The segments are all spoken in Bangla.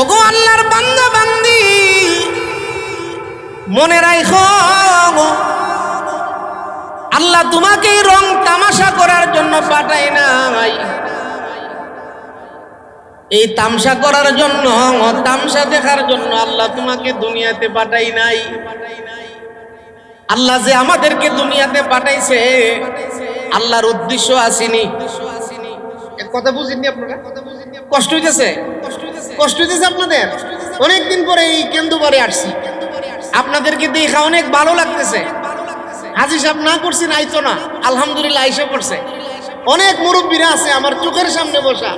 ওগো আল্লাহর বান্দা বান্দি মনে রাখো আল্লাহ তোমাকে রং তামাশা করার জন্য পাঠাই নাই। এই তামসা করার জন্য, তামসা দেখার জন্য আল্লাহ তোমাকে দুনিয়াতে পাঠাই নাই। আল্লাহ যে আমাদেরকে দুনিয়াতে পাঠাইছে, আল্লাহর উদ্দেশ্য আসেনি। কথা বুঝিনি আপনারা? কষ্ট হইতেছে? কষ্ট হইতেছে। আপনাদের? অনেকদিন পরে এই কেন্দুবারে আসছি। আপনাদেরকে দেখা অনেক ভালো লাগতেছে। হাজি সাহেব না করছি আইতো না। আলহামদুলিল্লাহ আইসা করছে অনেক মুরব্বীরা আছে আমার চোখের সামনে বসা।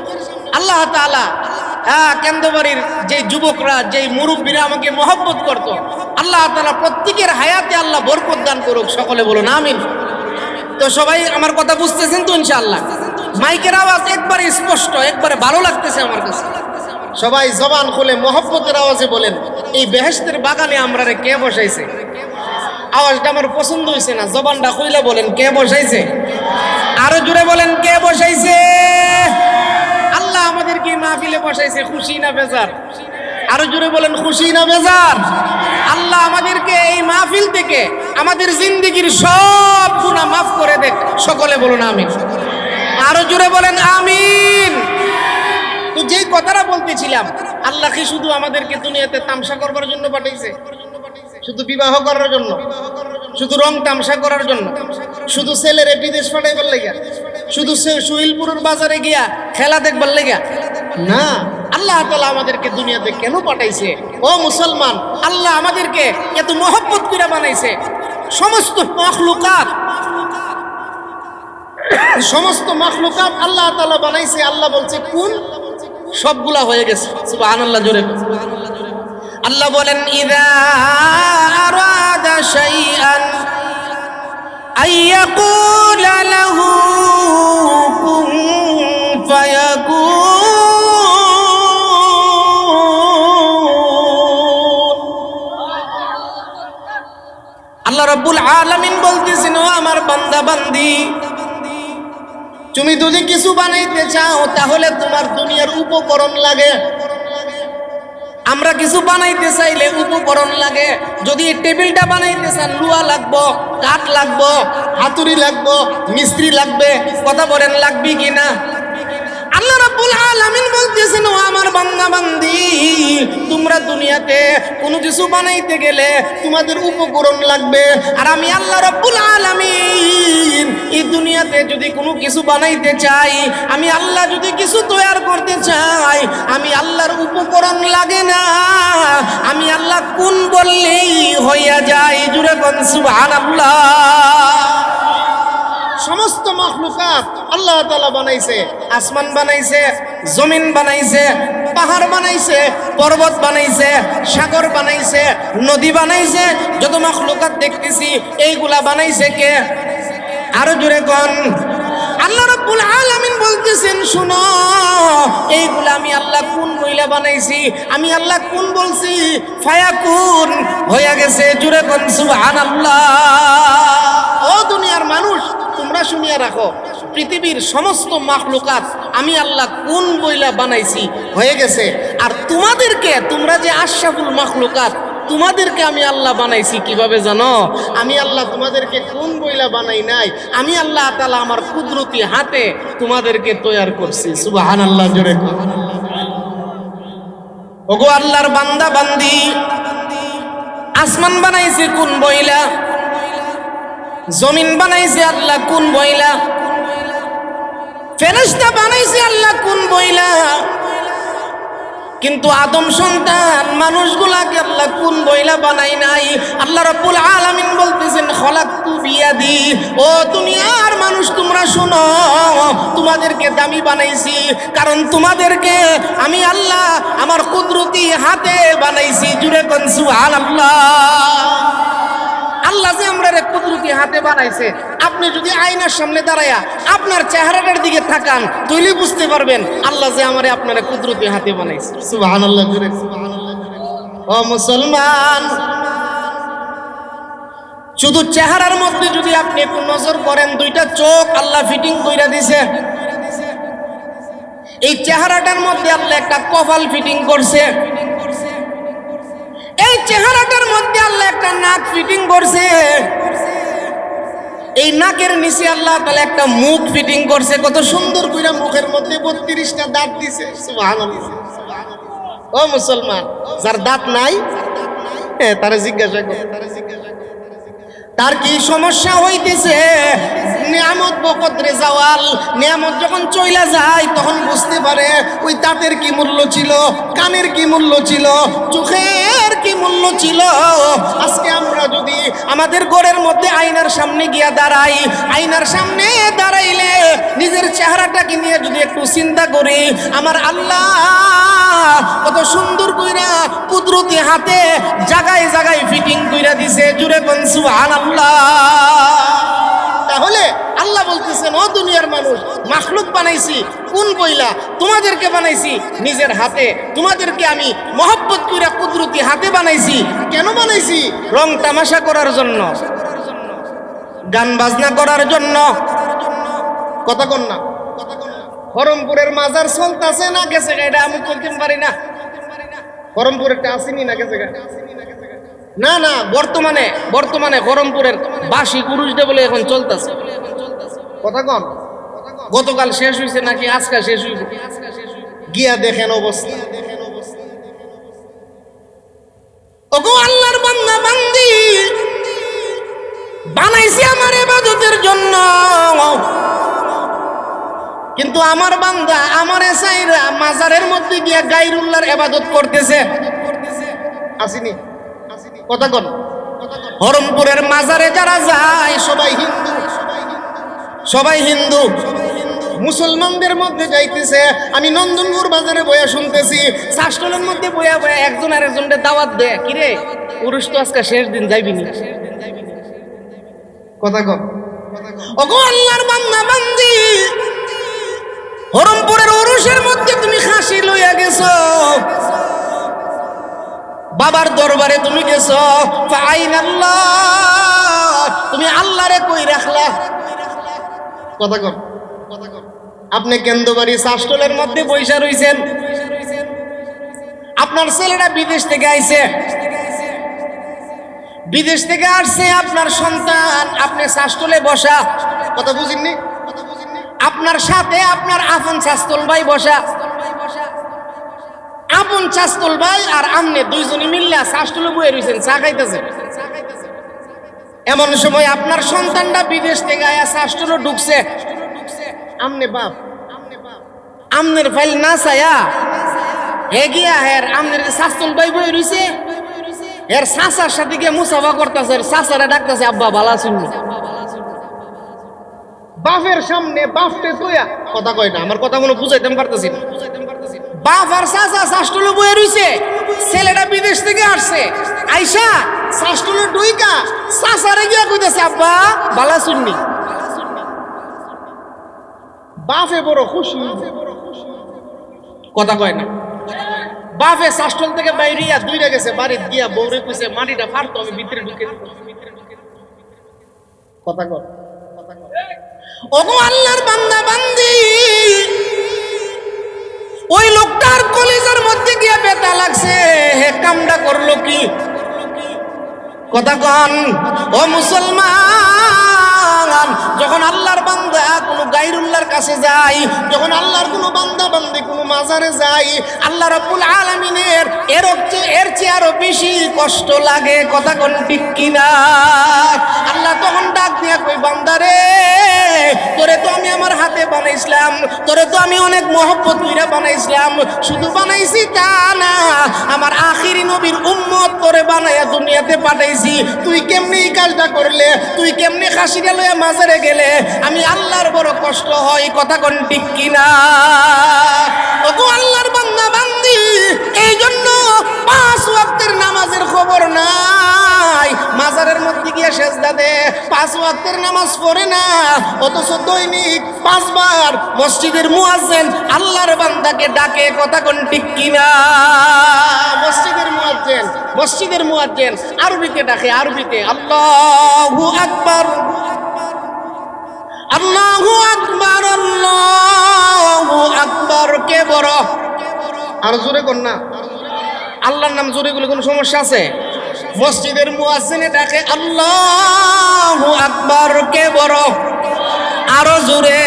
আল্লাহ তাআলা হ্যাঁ কেন্দ্রবাড়ির যে যুবকরা যে মুরব্বীরা আমাকে মহব্বত করত আল্লাহ তাআলা প্রত্যেকের হায়াতে আল্লাহ বরকত দান করুক। সকলে বলুন আমিন। তো সবাই আমার কথা বুঝতেছেন তো ইনশাআল্লাহ। মাইকের আওয়াজ একবারে স্পষ্ট একবারে ভালো লাগতেছে আমার কাছে। সবাই জবান খুলে মহব্বতের আওয়াজে বলেন, এই বেহেস্তের বাগানে আমরা রে কে বসাইছে? আওয়াজটা আমার পছন্দ হয়েছে না, জবানটা খুইলে বলেন, কে বসাইছে? আরও জুড়ে বলেন, কে বসাইছে? আল্লাহ আমাদেরকে মাহফিলে বসাইছে, খুশি না বেজার? আরও জুড়ে বলেন, খুশি না বেজার? আল্লাহ আমাদেরকে এই মাহফিল থেকে আমাদের জিন্দিগির সব গুণা মাফ করে দেখ, সকলে বলুন, আমিন। আরও জুড়ে বলেন, আমিন। তো যেই কথাটা বলতেছিলাম, আল্লাহ কি শুধু আমাদেরকে দুনিয়াতে তামসা করবার জন্য পাঠাইছে? শুধু বিবাহ করার জন্য? শুধু রং তামসা করার জন্য? শুধু ছেলেরে বিদেশ পাঠাইবার লেগা শুধু সে সুইলপুরের বাজারে গিয়া খেলা দেখবার লেগা না, আল্লাহ তালা আমাদেরকে দুনিয়াতে কেন পাঠাইছে? ও মুসলমান, আল্লাহ আমাদেরকে এত মহব্বত করে বানাইছে। সমস্ত মখলুকাত সমস্ত মখলুকাত আল্লাহ তালা বানাইছে। আল্লাহ বলছে কোন সবগুলা হয়ে গেছে। সুবহানাল্লাহ, জোরে আল্লাহ বলেন, ইদা আরাদা শাইআন আইয়াকুল লাহু কুন আল্লাহ রাব্বুল আলামিন বলতেছেন, ও আমার বান্দা বান্দি তুমি যদি কিছু বানাইতে চাও, তাহলে তোমার দুনিয়ার উপকরণ লাগে। আমরা কিছু বানাইতে চাইলে উপকরণ লাগে। যদি টেবিলটা বানাইতে চান, লুয়া লাগবো, কাঠ লাগবো, হাতুড়ি লাগবো, মিস্ত্রি লাগবে, কথা বলেন লাগবে কি না আল্লাহ রাব্বুল আলামিন বলতেছেন, ও আমার বান্দা বান্দি, তোমরা দুনিয়াতে কোনো কিছু বানাইতে গেলে তোমাদের উপকরণ লাগবে। আর আমি আল্লাহ রাব্বুল আলামিন এই দুনিয়াতে যদি কোনো কিছু বানাইতে চাই, আমি আল্লাহ যদি কিছু তৈরি করতে চাই, আমি আল্লাহর উপকরণ লাগে না। আমি আল্লাহ কোন বললেই হইয়া যায় জুড়ে কোন সুবহানাল্লাহ। সমস্ত মখলুকাত আল্লাহ তালা বানাইছে, আসমান বানাইছে, জমিন বানাইছে, পাহাড় বানাইছে, পর্বত বানাইছে, সাগর বানাইছে, নদী বানাইছে, যত মখলুকাত দেখতেছি, এইগুলা বানাইছে কে? আরও জোরে কন। আল্লাহ রাব্বুল আলামিন বলতেছেন, শুনো, এইগুলা আমি আল্লাহ কোন মহিলা বানাইছি? আমি আল্লাহ কোন বলছি? ফায়াকুন হয়ে গেছে জুড়ে কোন, সুবহানাল্লাহ। ও দুনিয়ার মানুষ, তোমরা শুনিয়া রাখো, পৃথিবীর সমস্ত মাখলুকাত আমি আল্লাহ কোন বইলা বানাইছি হয়ে গেছে। আর তোমাদেরকে, তোমরা যে আশাফুল মাখলুকাত, তোমাদেরকে আমি আল্লাহ বানাইছি, কীভাবে জানো? আমি আল্লাহ তোমাদেরকে কোন বইলা বানাই নাই? আমি আল্লাহ তালা আমার কুদরতি হাতে তোমাদেরকে তৈয়ার করছি। সুবাহান আল্লাহ জোরে। ওগো আল্লাহর বান্দা বান্দি, আসমান বানাইছে কোন বইলা? জমিন বানাইছে আল্লাহ, কোন বইলা ফেরেস্তা বানাইছে আল্লাহ, কোন বইলা কিন্তু আদম সন্তান, মানুষগুলাকে আল্লাহ কোন বইলা বানাই নাই? আল্লাহ রাব্বুল আলামিন বলতেছেন, খলাকতু বিয়াদি। ও দুনিয়ার মানুষ, তোমরা শোনো, তোমাদেরকে দামি বানাইছি, কারণ তোমাদেরকে আমি আল্লাহ আমার কুদরতি হাতে বানাইছি। জুড়ে কোন সুবহানাল্লাহ। আল্লাহ যে আমরা রে কুদরতি হাতে বানাইছে। আপনি যদি আয়নার সামনে দাঁড়ায়া আপনার চেহারাটার দিকে তাকান তৈলি বুঝতে পারবেন আল্লাহ যে আমারে আপনারা কুদরতি হাতে বানাইছে। সুবহানাল্লাহ জুড়ে ও মুসলমান, শুধু চেহারার মধ্যে যদি আপনি একটু নজর করেন, দুইটা চোখ আল্লাহ ফিটিং কইরা দিছে। এই চেহারাটার মধ্যে আল্লাহ একটা কপাল ফিটিং করছে। এই চেহারাটার মধ্যে আল্লাহ একটা নাক ফিটিং করছে। এই নাকের নিচে আল্লাহ তাহলে একটা মুখ ফিটিং করছে। কত সুন্দর করে মুখের মধ্যে বত্রিশটা দাঁত দিছে। ও মুসলমান, যার দাঁত নাই হ্যাঁ তারা জিজ্ঞাসা করে। তার কি সমস্যা হইতেছে? নিয়ামত বকদ্রে যাওয়াল। নিয়ামত যখন চইলা যায়, তখন বুঝতে পারে ওই তাঁতের কি মূল্য ছিল, কানের কি মূল্য ছিল, চোখের কি মূল্য ছিল। আজকে আমরা আমাদের ঘরের মধ্যে আয়নার সামনে গিয়া দাঁড়াই। আয়নার সামনে দাঁড়াইলে নিজের চেহারাটাকে নিয়ে যদি একটু চিন্তা করি, আমার আল্লাহ কত সুন্দর কইরা কুদরতি হাতে জাগায় জাগায় ফিটিং কইরা দিছে। জুড়ে কোন সুবহানাল্লাহ। তাহলে আল্লাহ বলতেছেন, ও দুনিয়ার মানুষ, মাখলুক বানাইছি কোন বইলা তোমাদেরকে বানাইছি, নিজের হাতে, তোমাদেরকে আমি মহব্বত কইরা কুদরতি হাতে বানাইছি। কেন বানাইছি? রং তামাশা করার জন্য। গান বাজনা করার জন্য। কথা কন না। হরমপুরের মাজার চলতেছে না গেছে এটা আমি চলতে পারি না। হরমপুরেরটা আসেনি না গেছে। না না, বর্তমানে বর্তমানে হরমপুরের বাসি পুরুষটা বলে এখন চলতেছে। কথা কন? গতকাল শেষ হয়েছে নাকি আজকা শেষ হয়েছে গিয়া দেখেন অবস্থা। ওগো আল্লাহর বান্দা, বান্দি। বানাইছি আমার এবাদতের জন্য। কিন্তু আমার বান্দা, আমার সাইরা মাজারের মধ্যে গিয়া গাইরুল্লাহর এবাদত করতেছে। আসিনি? কথা কন। হরমপুরের মাজারে যারা যায়, সবাই হিন্দু। সবাই হিন্দু। মুসলমানদের মধ্যে যাইতেছে। আমি নন্দনপুর বাজারে বয়া শুনতেছি শাসটলের মধ্যে বয়া বয়া একজন আর একজনকে দাওয়াত দেয়। কিরে পুরুষ তো আজকে শেষ দিন যাইবিনি কথা কন। ওগো আল্লাহর বান্দা, বান্দি! হরমপুরের ওরসের মধ্যে তুমি খাসি লইয়া গেছো। বাবার দরবারে তুমি গেছো। তুমি আল্লাহরে কই রাখলা? কথা কর আপনি কেন্দ্রবাড়ি শাসটলের মধ্যে পয়সা রইছেন। আপনার ছেলেরা বিদেশ থেকে আইছে। বিদেশ থেকে আসছে আপনার সন্তান, আপনি শাসটলে বসা। কথা বুঝিননি? আপনার সাথে আপনার আপন শাস্তল ভাই বসা। আপন চাস্তল ভাই আর আমনে দুইজনে মিল্লা শাসটলে বয়ে রয়েছেন চা খাইতেছে। এমন সময় আপনার সন্তানটা বিদেশ থেকে আয়া শাসটলে ঢুকছে। আমনে বাপ, আমনের ফাইল না চায়া, হে গিয়া হের আমনের শাস্তল ভাই বয়ে রয়েছে এর সাসার সাথে গিয়ে মুসাফা করতেছে সাসারা ডাকতেছে, আব্বা বালা শুননি বাপের সামনে বাপটে কইয়া, কথা কয় না, আমার কথা মনে বুঝাইতে পারতেছি না। বাপ আর চাচা শাসটলে বয়ে রইছে। ছেলেটা বিদেশ থেকে আসছে। আইসা শাসটলে ডুইকা চাচারে গিয়া কইতেছে, আব্বা, বালা শুননি বাপে বড় খুশি কথা কয় না। বাপে শাসটল থেকে বাইরিয়া দুইটা গেছে, বাড়িতে গিয়া বৌরে কইছে, মাটিটা ফাড়তো আমি ভিতরে ঢুকে দিবো। কথা ওগো আল্লাহর বান্দা বান্দি। ওই লোকটার কলেজের মধ্যে গিয়ে বেতা লাগছে। হে কামটা করল কি? কথা কন, ও মুসলমান, যখন আল্লাহর বান্দা কোনো গাইরুল্লাহর কাছে যাই যখন আল্লাহর কোনো বান্দা বান্দি কোনো মাজারে যাই আল্লাহ রাব্বুল আলামিনের এর এর চেয়ে আরও বেশি কষ্ট লাগে, কথা কোন ঠিক কিনা? আল্লাহ তখন ডাক দিয়া কই বান্দারে তোরে তো আমি আমার হাতে বানাইছিলাম, তোরে তো আমি অনেক মহব্বত কইরা বানাইছিলাম, শুধু বানাইছি তা না আমার আখিরি নবীর উম্মত করে বানাইয়া দুনিয়াতে পাঠাইছি। তুই কেমনি এই কাজটা করলে? তুই কেমনি খাসিটা লইয়া মাঝারে গেলে? আমি আল্লাহর বড় কষ্ট হয় কথা কোন ঠিক কিনা? তবু আল্লাহর বান্দা বান্দি এই জন্য পাঁচ ওয়াক্তের নামাজের খবর নাই। মাজারের মধ্যে গিয়ে সেজদা দে। পাঁচ ওয়াক্তের নামাজ পড়ে না, অথচ দৈনিক পাঁচবার মসজিদের মুয়াজ্জেন আল্লাহর বান্দাকে ডাকে, কথা কোন ঠিক কিনা? মসজিদের মুয়াজ্জেন মসজিদের মুয়াজ্জেন আরবিতে ডাকে, আরবিতে আল্লাহু আকবার। আল্লাহু আকবার আল্লাহু আকবার, কে বড়? আর জোরে কোন না। আল্লাহর নাম জোরে গুলো কোনো সমস্যা আছে? মসজিদের মুয়াজ্জিনে ডাকে আল্লাহু আকবার, কে বড়? আরও জোরে।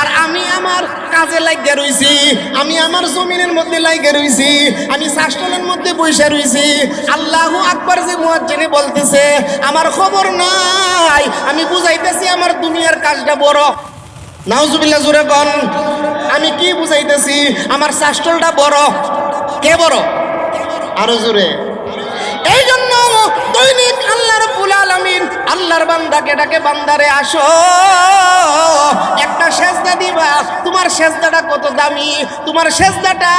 আর আমি আমার কাজে লাগিয়ে রইছি, আমি আমার জমিনের মধ্যে লাগিয়ে রইছি, আমি শাসনের মধ্যে বসে রইছি। আল্লাহু আকবার যে মুয়াজ্জিনে বলতেছে, আমার খবর নাই, আমি বুঝাইতেছি আমার দুনিয়ার কাজটা বড়। নাউজুবিল্লাহ, জোরে কন। আমি কি বুঝাইতেছি? আমার শাস্ত্রটা বড়। কে বড়? আরও জোরে। এই জন্য দৈনিক আল্লাহ রাব্বুল আলামিন আল্লাহর বান্দাকে ডাকে, বান্দারে আসো। একটা সেজদা দিবা, তোমার সেজদাটা কত দামি? তোমার সেজদাটা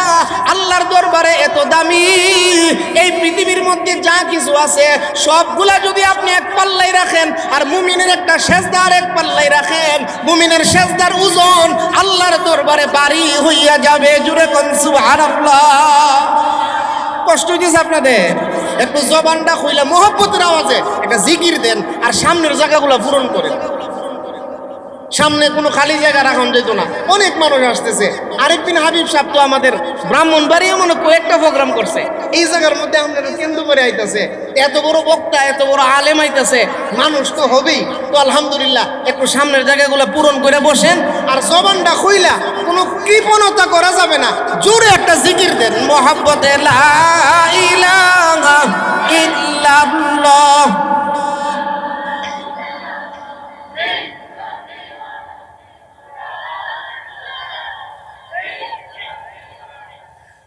আল্লাহর দরবারে এত দামি। এই পৃথিবীর মধ্যে যা কিছু আছে, সবগুলা যদি আপনি এক পাল্লাই রাখেন, আর মুমিনের একটা সেজদা আর এক পাল্লাই রাখেন, মুমিনের সেজদার ওজন আল্লাহর দরবারে বাড়ি হইয়া যাবে। জুড়ে কোন সুবহানাল্লাহ। কষ্ট হইতেছে আপনাদের? একটু জবানটা খুইলা মোহব্বতের আওয়াজে একটা জিকির দেন আর সামনের জায়গাগুলো পূরণ করেন। সামনে কোনো খালি জায়গা রাখন যেত না। অনেক মানুষ আসতেছে। আরেকদিন হাবিব সাহেব তো আমাদের ব্রাহ্মণ বাড়িও মনে কয়েকটা প্রোগ্রাম করছে। এই জায়গার মধ্যে আমাদের কেন্দ্র করে আইতেছে। এত বড় বক্তা, এত বড় আলেম আইতেছে। মানুষ তো হবেই। তো আলহামদুলিল্লাহ, একটু সামনের জায়গাগুলো পূরণ করে বসেন। আর জবানটা খুইলা, কোনো কৃপণতা করা যাবে না। জোরে একটা জিকির দেন। মোহাব্বতে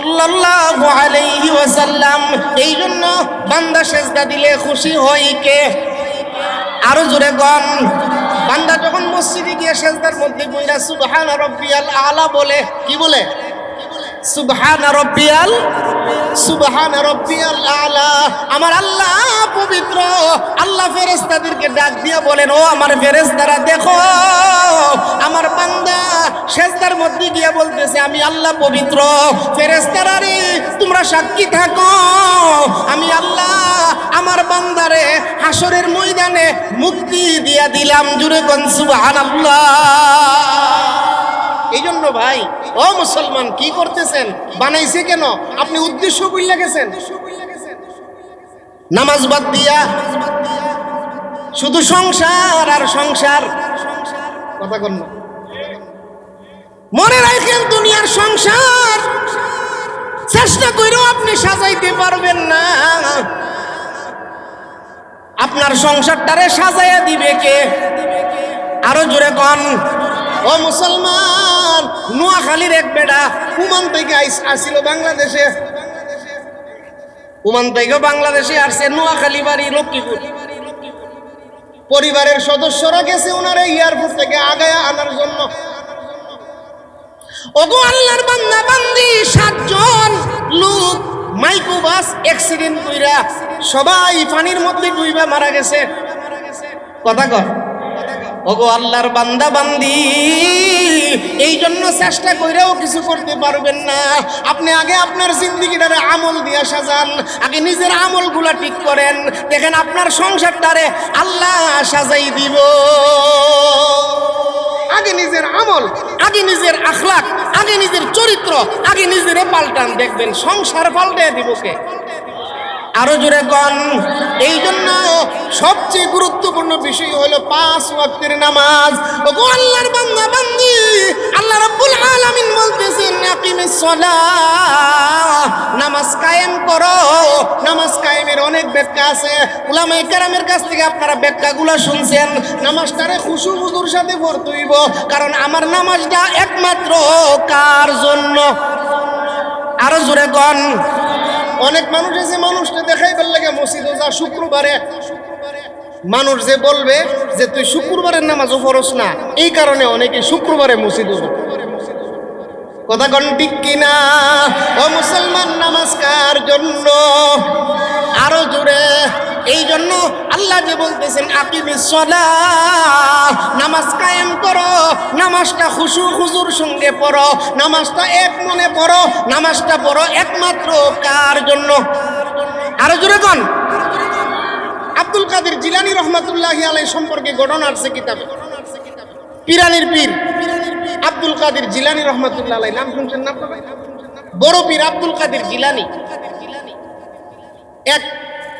সাল্লাল্লাহু আলাইহি ওয়াসাল্লাম, এই জন্য বান্দা সেজদা দিলে খুশি হয় কে? আরও জোরে গন বান্দা যখন মসজিদে গিয়ে সেজদার মধ্যে বইরা সুবহান রাব্বিয়াল আলা বলে, কি বলে? সুবহান রব্বিয়াল সুবহান রব্বিয়াল আলা। আমার আল্লাহ পবিত্র। আল্লাহ ফেরেশতাদেরকে ডাক দিয়ে বলেন, ও আমার ফেরেশতারা, দেখো, আমার বান্দা সেজদার মধ্যে গিয়ে বলতেছে, আমি আল্লাহ পবিত্র। ফেরেশতারা রে তোমরা সাক্ষী থাকো। আমি আল্লাহ আমার বান্দারে হাসরের ময়দানে মুক্তি দিয়া দিলাম। জুড়ে কোন সুবহানাল্লাহ। এই জন্য ভাই, ও মুসলমান, কি করতেছেন? বানাইছে কেন? আপনি উদ্দেশ্য বুঝলে গেছেন। নামাজ বাদ দিয়া, শুধু সংসার আর সংসার। কথা কন মনে রাখেন, দুনিয়ার সংসার, চেষ্টা করেও আপনি সাজাইতে পারবেন না। আপনার সংসারটারে সাজাইয়া দিবে কে? আরও জোরে কন। ও মুসলমান, নোয়াখালীর এক বেটা উমান থেকে আসিল বাংলাদেশে। উমান থেকে বাংলাদেশে আসছে, নোয়াখালী বাড়ি লক্ষ্মীপুর। পরিবারের সদস্যরা গেছে ওনারা এয়ারপোর্ট থেকে আগায় আনার জন্য। ওগো আল্লাহর বান্দা, বান্দি, সাতজন লোক মাইক্রো বাস অ্যাক্সিডেন্ট কইরা সবাই পানির মধ্যে ডুইবা মারা গেছে। কথা কর ওগো আল্লাহর বান্দা বান্দি, এই জন্য চেষ্টা কইরাও কিছু করতে পারবেন না। আপনি আগে আপনার জিন্দিগিটারে আমল দিয়া সাজান, আগে নিজের আমলগুলা ঠিক করেন। দেখেন আপনার সংসারটারে আল্লাহ সাজাই দিব আগে নিজের আমল, আগে নিজের আখলাক আগে নিজের চরিত্র, আগে নিজের পাল্টান, দেখবেন সংসার পাল্টে দিব কে? আরও জোরে গন এই জন্য সবচেয়ে গুরুত্বপূর্ণ বিষয় হলো পাঁচ ওয়াক্তের নামাজ। ও গো আল্লাহর বান্দা, বান্দি, আল্লাহ রাব্বুল আলামিন বলতেছেন, আকিমিস সালাহ, নামাজ কায়েম করো। নামাজ কায়েমের অনেক ব্যাখ্যা আছে। উলামায়ে কেরামের কাছ থেকে আপনারা ব্যাখ্যাগুলো শুনছেন। নামাজটারে খুশু হুজুর সাথে পড়তে হইব, কারণ আমার নামাজটা একমাত্র কার জন্য? আরও জোরে গন অনেক মানুষ আছে মানুষটা ভালো লাগে মসজিদে যা, শুক্রবারে মানুষ যে বলবে যে তুই শুক্রবারের নামাজও ফরস না, এই কারণে অনেকে শুক্রবারে মসজিদ যায়। কথা কন ঠিক কিনা ও মুসলমান নামাজ কার জন্য আরও জোরে। এই জন্য আল্লাহ যে বলতেছেন নামাজ কায়েম করো, নামাজটা খুশু খুজুর সঙ্গে পড়ো, নামাজটা এক মনে পড়ো, নামাজটা পড়ো একমাত্র কার জন্য? আরও জোরে কন। আব্দুল কাদের জিলানি রহমাতুল্লাহ আলাই সম্পর্কে ঘটনা আছে কিতাবে? পিরানির পীর। আব্দুল কাদের জিলানি রহমাতুল্লাহ আলাই নাম শুনছেন না বড় পীর আব্দুল কাদের জিলানি। এক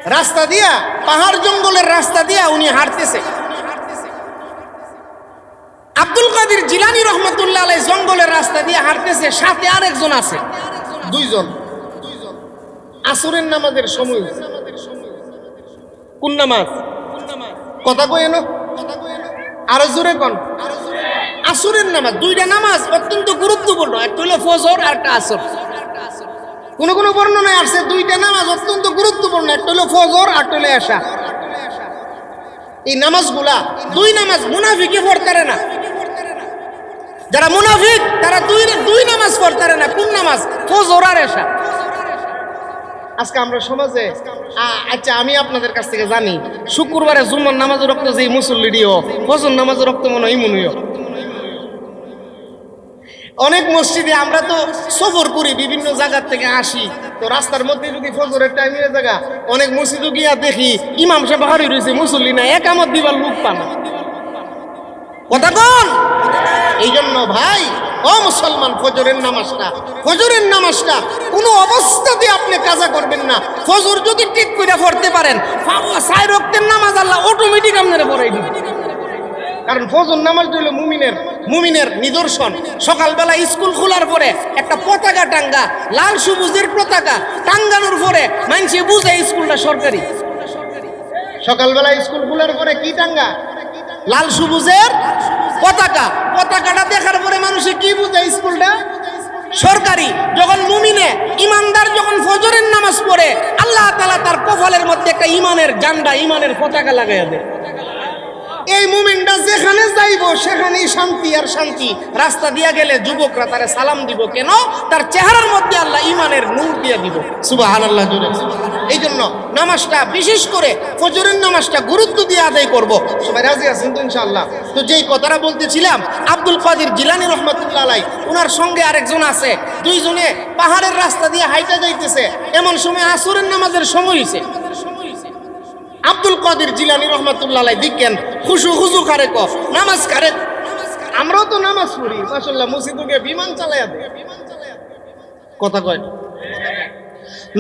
রাস্তা দিয়া, পাহাড় জঙ্গলের রাস্তা দিয়া উনি হাঁটতেছে। আব্দুল কাদির জিলানি রহমতুল্লাহ আলাই জঙ্গলের রাস্তা দিয়ে হাঁটতেছে, সাথে আরেকজন আছে। দুইজন। আসরের নামাজের সময়। কোন নামাজ? কথা কই এনো আরও জোরে কন। আসরের নামাজ, দুইটা নামাজ অত্যন্ত গুরুত্বপূর্ণ। একটা হলো ফজর আর একটা আসর। কোন কোনো বর্ণনায় আসছে, দুইটা নামাজ অত্যন্ত গুরুত্বপূর্ণ। একটা হলো ফজর আর হলো এশা। এই নামাজগুলা, দুই নামাজ মুনাফিকে পড়তারে না। যারা মুনাফিক, তারা দুই দুই নামাজ পড়তারে না। কোন নামাজ? ফজর আর এশা। আজকে আমরা সমাজে আচ্ছা আমি আপনাদের কাছ থেকে জানি, শুক্রবারে জুম্মার নামাজ রক্ত যে মুসল্লিডিও ফজর নামাজ রক্ত মনে হয় ইমুনিও অনেক মসজিদে আমরা তো সফর করি বিভিন্ন জায়গার থেকে আসি। তো রাস্তার মধ্যে যদি ফজরের টাইমের জায়গা, অনেক মসজিদে গিয়া দেখি, ইমাম সাহেব হারি রয়েছে, মুসল্লি না একামত দিবার লোক পানা কথা কন? এই জন্য ভাই, ও মুসলমান, ফজরের নামাজটা ফজরের নামাজটা কোনো অবস্থাতে আপনি কাজা করবেন না। ফজর যদি ঠিক করে পড়তে পারেন সাই রক্তের নামাজ আল্লাহ অটোমেটিক আপনারা পড়াই দিবে। কারণ ফজর নামাজ হলো মুমিনের মুমিনের নিদর্শন। সকালবেলা স্কুল খোলার পরে একটা পতাকা টাঙ্গা, লাল সবুজের পতাকা টাঙ্গানোর পরে মানুষে বুঝে স্কুলটা সরকারি। সকালবেলা স্কুল খোলার পরে কি টাঙ্গা? লাল সবুজের পতাকা। পতাকাটা দেখার পরে মানুষে কি বুঝে স্কুলটা? সরকারি। যখন মুমিনে, ইমানদার যখন ফজরের নামাজ পড়ে, আল্লাহ তালা তার কপালের মধ্যে একটা ইমানের জান্ডা, ইমানের পতাকা লাগাইয়া দেয়। এই মুমিনটা যেখানে যাইব, সেখানেই শান্তি আর শান্তি। রাস্তা দিয়া গেলে যুবকরা তারে সালাম দিব কেন? তার চেহারার মধ্যে আল্লাহ ইমানের নূর দিয়ে দিব। সুবাহ আল্লাহ জুড়ে এই জন্য নামাজটা বিশেষ করে ফজরের নামাজটা গুরুত্ব দিয়ে আদায় করব। সবাই রাজি আছেন তো ইনশাআল্লাহ? তো যেই কথাটা বলতেছিলাম, আব্দুল কাদির জিলানি রহমতুল্লাহ আলাই ওনার সঙ্গে আরেকজন আছে। দুইজনে পাহাড়ের রাস্তা দিয়ে হাইটা যাইতেছে। এমন সময় আসরের নামাজের সময় হয়েছে আব্দুল কদির জিলানি রহমতুল্লাহ দিকেন, খুশু খুশু কারে কফ, নামাজ কারে আমরাও তো নামাজ পড়ি মাসাল্লাহ মসজিদে বিমান চালায়া দে কথা কয়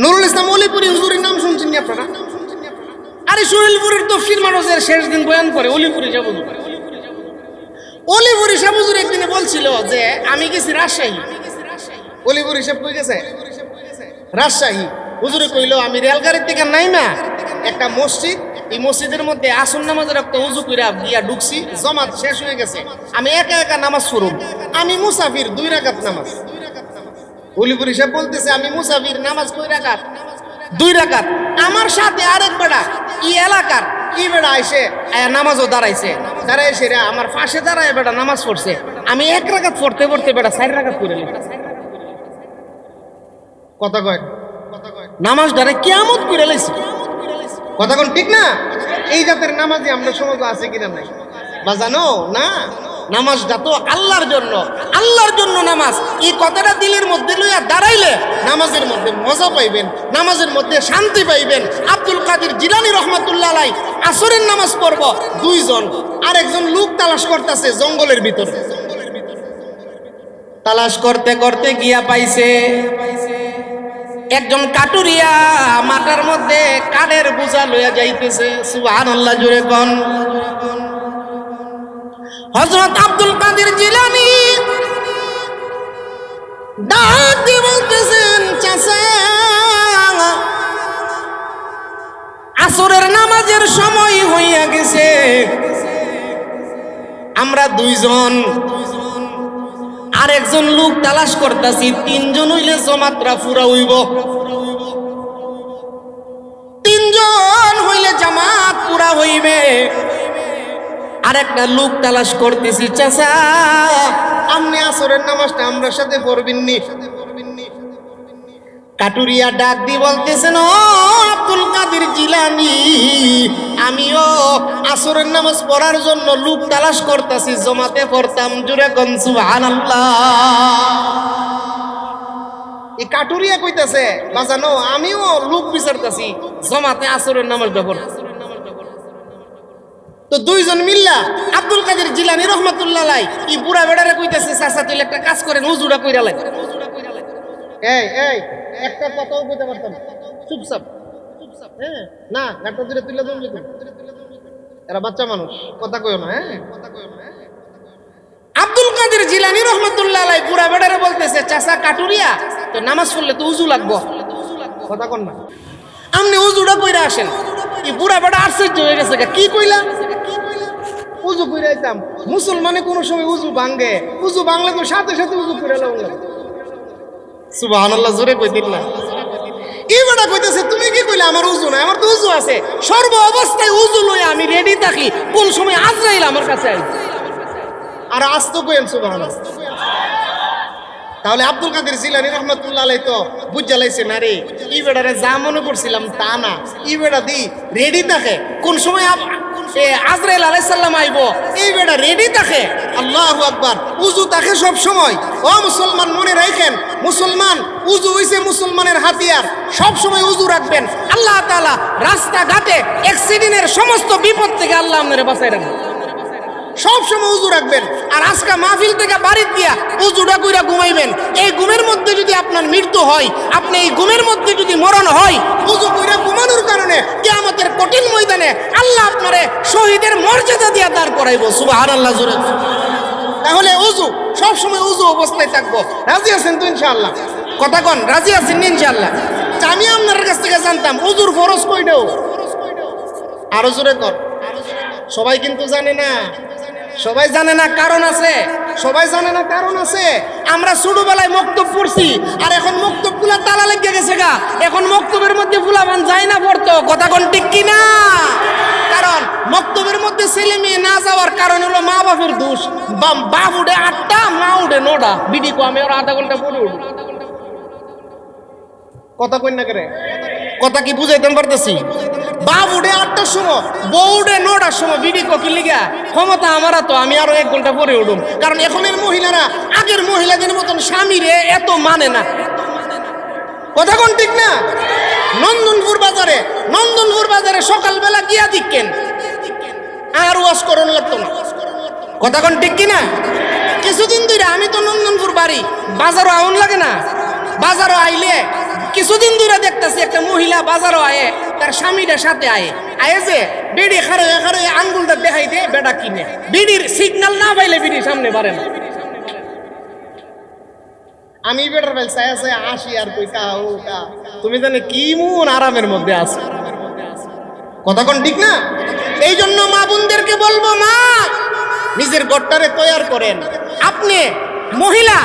নুরুল ইসলাম অলিপুরি, হুজুরের নাম শুনছেন নি আপনারা? আরে সুহেলপুরের তফসির মানুষের শেষ দিন বয়ান করে, অলিপুরি যাব অলিপুরি সাহেব হুজুর একদিনে বলছিল যে, আমি গেছি রাজশাহী। অলিপুরি সাহেব কই গেছে? রাজশাহী। হুজুরে কইলো, আমি রেলগাড়ির থেকে নাইমা একটা মসজিদ, এই মসজিদের মধ্যে আসন নামাজের একটা উজু কইরা গিয়া ঢুকছি, জমাত শেষ হয়ে গেছে। আমি একা একা নামাজ পড়ুম আমি মুসাফির দুই রাকাত নামাজ। অলিপুরি সাহেব বলতেছে, আমি মুসাফির নামাজ কই রাকাত? দুই রাকাত। আমার সাথে আরেক বেড়া, ই এলাকার কি বেড়া আইসে নামাজও দাঁড়াইছে। দাঁড়াইছে রে, আমার পাশে দাঁড়ায় বেটা নামাজ পড়ছে। আমি এক রাকাত পড়তে পড়তে বেটা চার রাকাত করে নিলাম। কথা কয়? নামাজ ধরে কেমন করে লাইছি। কথা কোন ঠিক না? এই জাতের নামাজে আমরা সমাজ আছে কিনা নাই? বা জানো? না? নামাজটা তো আল্লাহর জন্য আল্লাহর জন্য নামাজ। এই কথাটা দিলের মধ্যে লইয়া দাঁড়াইলে নামাজের মধ্যে মজা পাইবেন, নামাজের মধ্যে শান্তি পাইবেন। আব্দুল কাদির জিলানি রহমাতুল্লাহ আলাই আসরের নামাজ পড়ব দুইজন। আর একজন লোক তালাশ করতেছে জঙ্গলের ভিতরে। তালাশ করতে করতে গিয়া পাইছে। একজন কাটুরিয়া মাথার মধ্যে কাঠের বোঝা লইয়া যাইতেছে সুবহান আল্লাহ জুড়ে কন। হজরত আব্দুল কাদের জিলানি ডাক বলতেছেন আসরের নামাজের সময় হইয়া গেছে। আমরা দুইজন আর একজন লোক তালাশ করতেছি, তিনজন হইলে জমাতরা ফুরা হইব। তিনজন হইলে জামাত পুরা হইবে। আর একটা লোক তালাশ করতেছি, চাচা আপনি আসরের নামাজটা আমরা সাথে পড়বেন নি কাটুরিয়া ডাক দি বলতেছেন, ও আব্দুল কাদের জিলানি, আমিও আসরের নামাজ পড়ার জন্য লোক তালাশ করতেছি, জমাতে পড়তাম জুড়ে সুবহানাল্লাহ। এই কাটুরিয়া কইতাছে, বাজানো, আমিও লোক বিচারতাছি, জমাতে আসরের নামাজটা পড়তাছি তো দুইজন মিল্লা, আব্দুল কাদের জিলানি রহমাতুল্লাহ লাই ই বুড়া বেড়ারে কইতেছে, চাচা, তুই একটা কাজ করেন উজুরা কইরা লাগে। এই এই একটা কথাও কইতে পারতাম চুপচাপ। হ্যাঁ না গাড়টা দূরে তুলে দেবো এরা বাচ্চা মানুষ কথা কইও না হ্যাঁ। আব্দুল কাদের জিলানি রহমাতুল্লাহ আলাই বুড়া বেড়ারে বলতেছে চাচা কাটুরিয়া তো নামাজ পড়লে তো উজু লাগবো। কথা কন না। আপনি উজুটা কইরা আসেন। কি বুড়া বেড়া আশ্চর্য হয়ে গেছে। কি কইলা উজু কইরা আইতাম মুসলমানে কোনো সময় উজু ভাঙ্গে উজু ভাঙলে তো সাথে সাথে উজু করে লাগলাম সুবহানাল্লাহ, জোরে কই দিন না। এই কইতেছে, তুমি কি কইলা আমার উজু না আমার তো উজু আছে। সর্ব অবস্থায় উজু লই আমি রেডি থাকি। কোন সময় আজরাইল আমার কাছে আই আর আজ তো কইেন সুবহানাল্লাহ। তাহলে আব্দুল কাদের জিলানি রহমতুল্লাহ আলাই তো বুঝালাইছে না রে ই বেড়ারে যা মনে করছিলাম তা না। ই বেড়া দি রেডি থাকে। কোন সময় এ আজরাইল আলাইসাল্লাম আইব। এই বেটা রেডি থাকে? আল্লাহ আকবার। উজু থাকে সব সময়। ও মুসলমান, মনে রাখেন, মুসলমান, উজু হইছে মুসলমানের হাতিয়ার। সব সময় উজু রাখবেন। আল্লাহ তালা রাস্তাঘাটে অ্যাক্সিডেন্টের সমস্ত বিপদ থেকে আল্লাহ আপনারে বাঁচাই রাখবেন। সব সময় উজু রাখবেন। আর আজকে মাহফিল থেকে বাড়ির দিয়া উজুটা কইরা ঘুমাইবেন। এই ঘুমের মধ্যে যদি আপনার মৃত্যু হয়, আপনি এই ঘুমের মধ্যে যদি মরণ হয়, উজু কইরা ঘুমানোর কারণে কিয়ামতের কঠিন ময়দানে আল্লাহ আপনারে শহীদের মর্যাদা দিয়া দাঁড় করাইবো। সুবহানাল্লাহ, জোরে। তাহলে উজু সবসময় উজু অবস্থায় থাকব। রাজি আছেন তো ইনশাআল্লাহ? কথা কন, রাজি আছেন ইনশাআল্লাহ? আমি আপনার কাছ থেকে জানতাম, উজুর ফরজ কইটাও আরও জোরে কর। সবাই কিন্তু জানে না। সবাই জানে না কারণ আছে। সবাই জানে না কারণ আছে। আমরা ছোটবেলায় মক্তব পড়ছি, আর এখন মক্তবগুলা তালা লেগে গেছে গা। এখন মক্তবের মধ্যে ফুলাবান যায় না পড়তো। কথা কোন ঠিক কিনা? কারণ মক্তবের মধ্যে ছেলে মেয়ে না যাওয়ার কারণ হলো মা বাপের দোষ। বাপ উঠে আটটা, মা উঠে নটা। বিডি কো, আমি ওর আধা ঘণ্টা পড়ে কথা কই না কথা কি বুঝাইতে পারতেছি? বাপ উঠে আটটার সময়, বউ উঠে নটার সময় বিডি ককি লিগা, ক্ষমতা আমার তো আমি আরও এক ঘণ্টা পরে উঠুম। কারণ এখনের মহিলারা, আগের মহিলাদের মতন স্বামীরে এত মানে না। কথা কোন ঠিক না? নন্দনপুর বাজারে নন্দনপুর বাজারে সকালবেলা গিয়া দিকেন আর ওয়াশ করণ লাগতো না। কথা কোন ঠিক কিনা? কিছুদিন ধরে আমি তো নন্দনপুর বাড়ি। বাজারও আউন লাগে না। বাজারও আইলে কিছুদিন ধরে দেখতেছি একটা মহিলা বাজারও আয়ে, তার স্বামীটার সাথে আয়ে। আয়ে যে বেড়ি খারো খারো আঙ্গুলটা দেখাই দে, বেটা কিনে। বিড়ির সিগন্যাল না পাইলে বিড়ির সামনে পারে না। আমি বেটার বেল চাই আছে আসি আর কই কা, ও কা। তুমি জানে কি মন আরামের মধ্যে আছো। কথা কোন ঠিক না? এই জন্য মা বোনদেরকে বলব মা, নিজের গড়টারে তৈয়ার করেন। আপনি মহিলা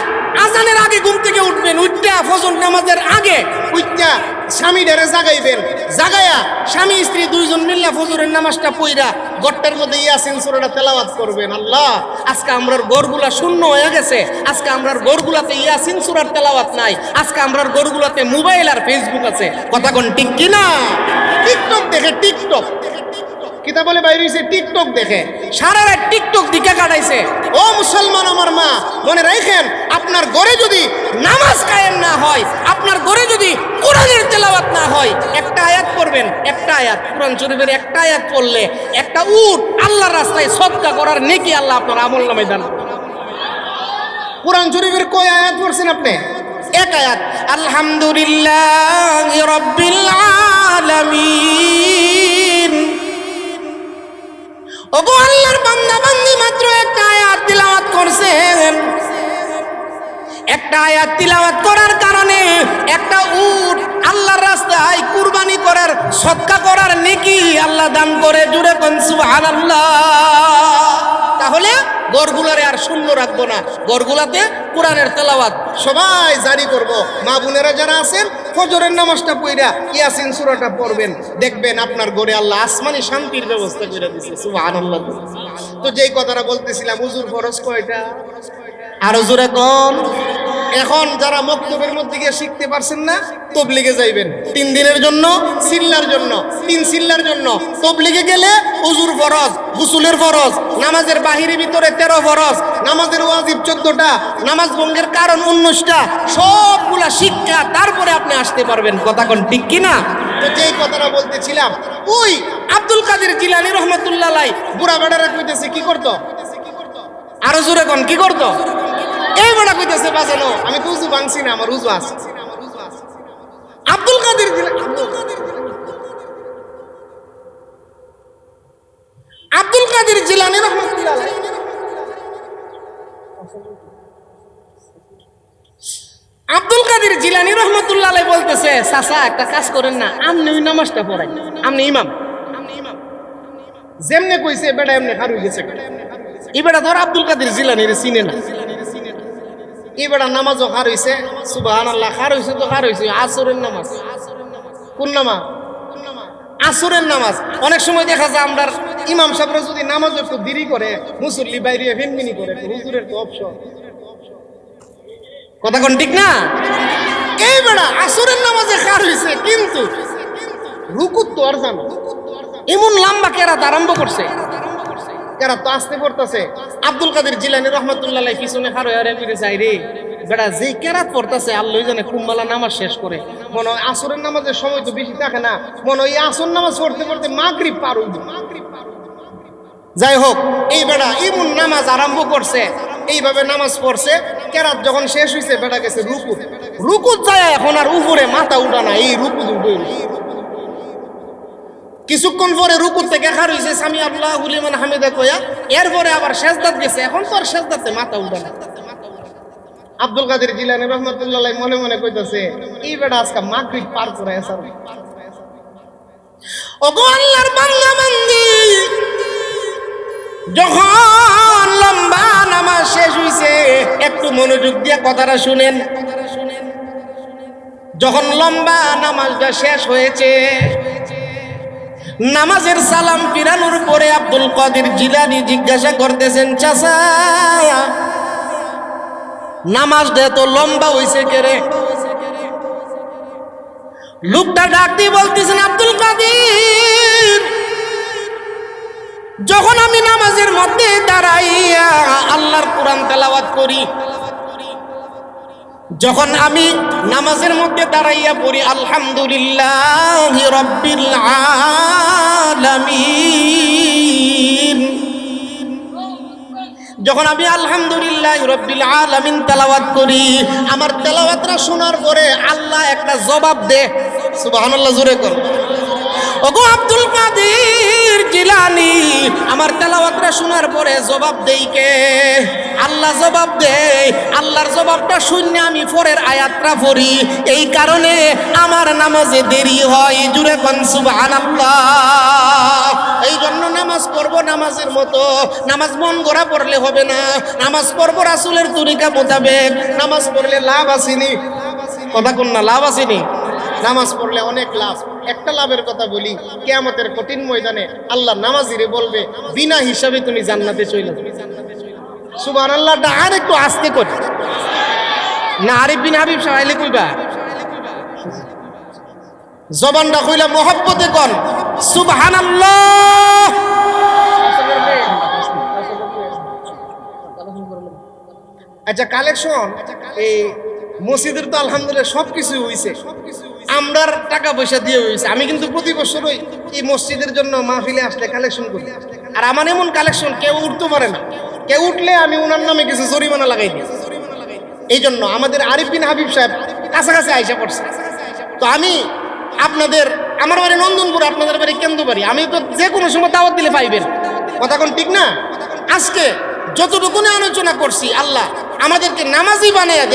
আজানের আগে ঘুম থেকে উঠবেন উঠটা ফজর নামাজের আগে। উঠটা স্বামী ডেরে জাগাইবেন। জাগায়া স্বামী স্ত্রী দুইজন মিল্লা ফজরের নামাজটা পইরা গড়টার মধ্যে ইয়াসিন সুরাটা তেলাওয়াত করবেন। আল্লাহ আজকে আমরার গড়গুলা শূন্য হয়ে গেছে। আজকে আমরার গড়গুলাতে ইয়াসিন সুরার তেলাওয়াত নাই। আজকে আমরার গড়গুলাতে মোবাইল আর ফেসবুক আছে। কথা কোন ঠিক কিনা টিকটক দেখে টিকটক। কিতা বলে বাইরে টিকটক দেখে। সারা রাত টিকটক দিকে কাটাইছে। ও মুসলমান আমার মা মনে রাখেন আপনার ঘরে যদি নামাজ কায়েম না হয়, আপনার ঘরে যদি কোরআনের তেলাওয়াত না হয়, একটা আয়াত পড়বেন, একটা আয়াত। কোরআন শরীফের একটা আয়াত পড়লে একটা উট আল্লাহর রাস্তায় সদকা করার নেকি আল্লাহ আপনার আমল নামে দান কোরআন শরীফের কয় আয়াত পড়ছেন আপনি? এক আয়াত, আলহামদুলিল্লাহ রব্বিল আলামিন। ওগো আল্লাহর বান্দা বান্দি মাত্র একটা আয়াত তিলাওয়াত করছেন। একটা আয়াত তিলাওয়াত করার কারণে একটা উট আল্লাহর রাস্তায় কুরবানি করার, সৎকা করার নেকি আল্লাহ দান করে। জুড়ে কোন, সুবহানাল্লাহ। তাহলে গড়গুলারে আর শূন্য রাখব না। গড়গুলাতে কোরআনের তেলাওয়াত। সবাই জারি করব। মা বোনেরা যারা আছেন, ফজরের নামাজটা পইরা ইয়াসিন সুরাটা পড়বেন। দেখবেন আপনার ঘরে আল্লাহ আসমানি শান্তির ব্যবস্থা করে দিয়েছে সুবহানাল্লাহ। তো যেই কথাটা বলতেছিলাম, হুজুর ফরজ কয়টা? আরও জোরে কোন। এখন যারা মক্তবের মধ্যে গিয়ে শিখতে পারছেন না, তবলিগে যাইবেন। তিন দিনের জন্য, সিল্লার জন্য, তিন সিল্লার জন্য। তবলিগে গেলে উজুর ফরজ গুসুলের ফরজ, নামাজের বাহিরে ভিতরে তেরো ফরজ, নামাজের ওয়াজিব চোদ্দটা, নামাজ ভঙ্গের কারণ উনিশটা, সবগুলা শিক্ষা তারপরে আপনি আসতে পারবেন। কথা কোন ঠিক কিনা তো যেই কথাটা বলতেছিলাম, ওই আব্দুল কাদের জিলানি রহমতুল্লাহ বুড়া বেড়ারা কইতেছে, কি করতো? আরও জোরে কোন, কি করতো? এই কইতেছে, বাজানো। আমি উজু ভাঙছি না, আমার উজু আছে। আব্দুল কাদের আব্দুল কাদের আব্দুল কাদের জিলানি রহমতুল্লাহ আব্দুল কাদের জিলানি রহমতুল্লাহ বলতেছে, চাচা, একটা কাজ করেন না আপনি ওই নামাজটা পড়াই। আপনি ইমাম। যেমনে কইছে, বেটা এমনি হারুই গেছে। এই ধর আব্দুল কাদের জিলানির চিনে না। বেটা নামাজও হার হইছে সুবাহান আল্লাহ হার হইছে তো হার হইছে আসরের নামাজ। কোন নামাজ? আসরের নামাজ। অনেক সময় দেখা যায় আমরা ইমাম সাহেবরা যদি নামাজ একটু দেরি করে, মুসল্লি বাইরে ফেনমিনি করে হুজুরের তো অপশন কথা কোন ঠিক না? এই বেড়া আসরের নামাজে খার হইছে কিন্তু রুকুত তো আর জানো এমন লম্বা কেরাত আরম্ভ করছে। কেরাত তো আসতে পড়তেছে। আব্দুল কাদের জিলানি রহমতুল্লাহ পিছনে হয়ে ফিরে যাই রে। বেড়া যেই কেরাত পড়তেছে, আল্লাহ জানে কুম্বালা নামাজ শেষ করে। মনে হয় আসরের নামাজের সময় তো বেশি থাকে না। মনে হয় আসর নামাজ পড়তে পড়তে মাগরিব পার হইবে। যাই হোক, এই বেড়া ইমুন নামাজ আরম্ভ করছে। এইভাবে নামাজ পড়ছে। কেরাত যখন শেষ হয়েছে বেড়া গেছে রুকুত। রুকুত যায় এখন আর উপরে মাথা উঠা না, এই রুকুত উঠে কিছুক্ষণ পরে রুকুর থেকে খার হয়েছে সামি আল্লাহ হুলিমান হামিদা কয়া এরপরে আবার শেষদাত গেছে, এখন তো আর শেষদাতে মাথা উঠে না। আব্দুল কাদের জিলানি রহমতুল্লাহ মনে মনে কইতাছে, এই বেটা আজকে মাগরিব পার করে আসার আল্লাহর বান্দা বান্দি, যখন লম্বা নামাজ শেষ হইছে, একটু মনোযোগ দিয়ে কথাটা শুনেন। যখন লম্বা নামাজটা শেষ হয়েছে নামাজের সালাম ফিরানোর পরে আব্দুল কাদের জিলানি জিজ্ঞাসা করতেছেন, চাচা নামাজটা এত লম্বা হইছে কেরে লোকটা ডাক দিয়ে বলতেছেন, আব্দুল কাদের, যখন আমি নামাজের মধ্যে দাঁড়াইয়া আল্লাহর কোরআন তেলাওয়াত করি যখন আমি নামাজের মধ্যে দাঁড়াইয়া পড়ি, আলহামদুলিল্লাহ আলামিন। যখন আমি আলহামদুলিল্লাহ রব্বিল আলামিন তেলাওয়াত করি, আমার তেলাওয়াতটা শোনার পরে আল্লাহ একটা জবাব দে সুবহানাল্লাহ, জোরে কর। ওগো আব্দুল কাদের জিলানি, আমার তেলাওয়াতটা শোনার পরে জবাব দেই কে? আল্লাহ জবাব দেয়, আল্লাহর জবাবটা শূন্য আমি পরের আয়াতটা পড়ি। এই কারণে আমার নামাজে দেরি হয়, জুড়ে কন সুবহানাল্লাহ। এই জন্য নামাজ পড়ব নামাজের মতো। নামাজ মন গড়া পড়লে হবে না। নামাজ পড়ব রাসুলের তরিকা মোতাবেক। নামাজ পড়লে লাভ আসেনি। কথা কোন না, লাভ আসেনি। নামাজ পড়লে অনেক লাভ। একটা লাভের কথা বলি, কেয়ামতের কঠিন ময়দানে আল্লাহ নামাজিরে বলবে, বিনা হিসাবে তুমি জান্নাতে চলে সুবান আল্লাহটা আর একটু আস্তে কর। না, আরিফ বিন হাবিব সাহাইলে কইবা? জবানটা কইলা মোহব্বতে কন। সুবহানাল্লাহ! আচ্ছা কালেকশন, এই মসজিদের তো আলহামদুলিল্লাহ সব কিছু হয়েছে আমরার টাকা পয়সা দিয়ে হয়েছে। আমি কিন্তু প্রতি বছরই এই মসজিদের জন্য মাহফিলে আসলে কালেকশন করি। আর আমার এমন কালেকশন কেউ উঠতে পারে না। কেউ উঠলে আমি ওনার নামে কিছু জরিমানা লাগাই দিই। এই জন্য আমাদের আরিফ বিন হাবিব সাহেব কাছাকাছি আইসা পড়ছে। তো আমি আপনাদের, আমার বাড়ি নন্দনপুর, আপনাদের বাড়ি কেন্দ্রবাড়ি আমি তো যে কোনো সময় দাওয়াত দিলে পাইবেন। কথা কোন ঠিক না? আজকে যতটুকুনে আলোচনা করছি, আল্লাহ আমাদেরকে নামাজি বানিয়ে দেখ